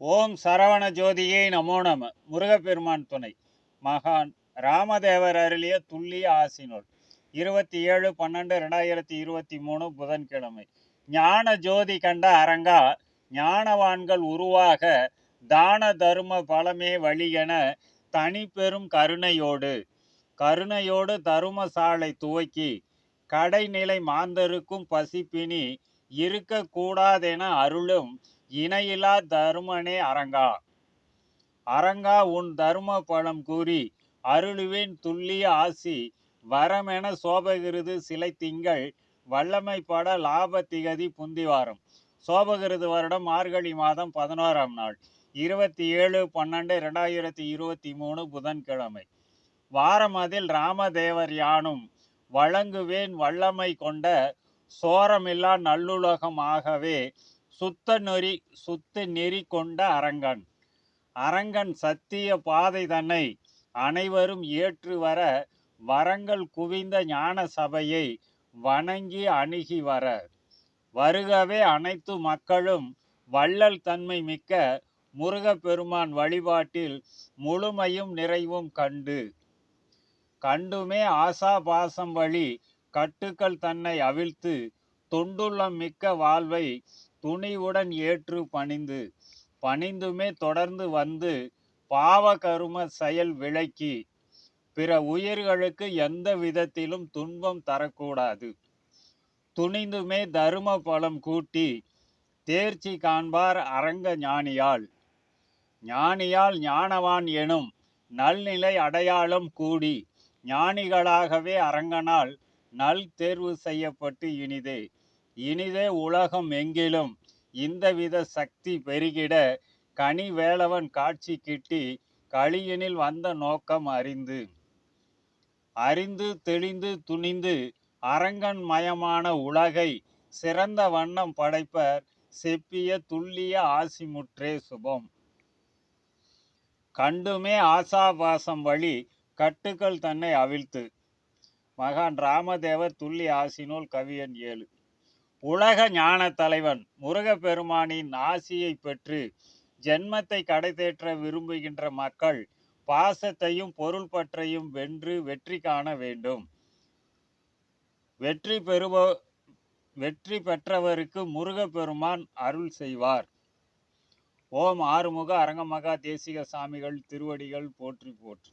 ஓம் சரவண ஜோதியை நமோ நம. முருகப்பெருமான் துணை. மகான் ராமதேவர் அருளிய துல்லிய ஆசினோல் இருபத்தி ஏழு பன்னெண்டு ரெண்டாயிரத்தி இருபத்தி மூணு புதன்கிழமை. ஞான ஜோதி கண்ட அரங்கா ஞானவான்கள் உருவாக தான தரும பலமே வழியென தனி பெரும் கருணையோடு கருணையோடு தருமசாலை துவக்கி கடைநிலை மாந்தருக்கும் பசிப்பினி இருக்கக்கூடாதென அருளும் இணையிலா தருமனே அரங்கா. அரங்கா உன் தரும பழம் கூறி அருளுவேன் துல்லிய ஆசி. வரமென சோபகிருது சிலை திங்கள் வல்லமை பட லாப திகதி புந்திவாரம் சோபகிருது வருடம் மார்கழி மாதம் பதினோராம் நாள் இருபத்தி ஏழு பன்னெண்டு ரெண்டாயிரத்தி இருபத்தி மூணு புதன்கிழமை. வாரம் அதில் ராமதேவர் யானும் வழங்குவேன் வல்லமை கொண்ட சோரமில்லா நல்லுலகம் ஆகவே சுத்த நெறி சுத்த நெறி கொண்ட அரங்கன். அரங்கன் சத்திய பாதை தன்னை அனைவரும் ஏற்று வர வரங்கள் குவிந்த ஞான சபையை வணங்கி அணுகி வர. வருகவே அனைத்து மக்களும் வள்ளல் தன்மை மிக்க முருகப்பெருமான் வழிபாட்டில் முழுமையும் நிறைவும் கண்டு. கண்டுமே ஆசா பாசம் வழி கட்டுக்கள் தன்னை அவிழ்த்து தொண்டுள்ளம் மிக்க வாழ்வை துணிவுடன் ஏற்று பணிந்து பணிந்துமே தொடர்ந்து வந்து பாவ கரும செயல் விளக்கி பிற உயிர்களுக்கு எந்த விதத்திலும் துன்பம் தரக்கூடாது. துணிந்துமே தரும பலம் கூட்டி தேர்ச்சி காண்பார் அரங்க ஞானியால். ஞானியால் ஞானவான் எனும் நல்நிலை அடையாளம் கூடி ஞானிகளாகவே அரங்கனால் நல் தேர்வு செய்யப்பட்டு இனிதே. இனிதே உலகம் எங்கிலும் இந்தவித சக்தி பெருகிட கனி வேளவன் காட்சி கிட்டி களியினில் வந்த நோக்கம் அறிந்து. அறிந்து தெளிந்து துணிந்து அரங்கன் மயமான உலகை சிறந்த வண்ணம் படைப்பர் செப்பிய துல்லிய ஆசிமுற்றே சுபம். கண்டுமே ஆசாபாசம் வழி கட்டுக்கள் தன்னை அவிழ்த்து. மகான் ராமதேவர் துள்ளி ஆசினோல் கவியன் ஏழு. உலக ஞான தலைவன் முருகப்பெருமானின் ஆசியை பெற்று ஜென்மத்தை கடைதேற்ற விரும்புகின்ற மக்கள் பாசத்தையும் பொருள் பற்றையும் வென்று வெற்றி காண வேண்டும். வெற்றி பெறுப வெற்றி பெற்றவருக்கு முருகப்பெருமான் அருள் செய்வார். ஓம் ஆறுமுக அரங்கமகா தேசிக சாமிகள் திருவடிகள் போற்றி போற்றி.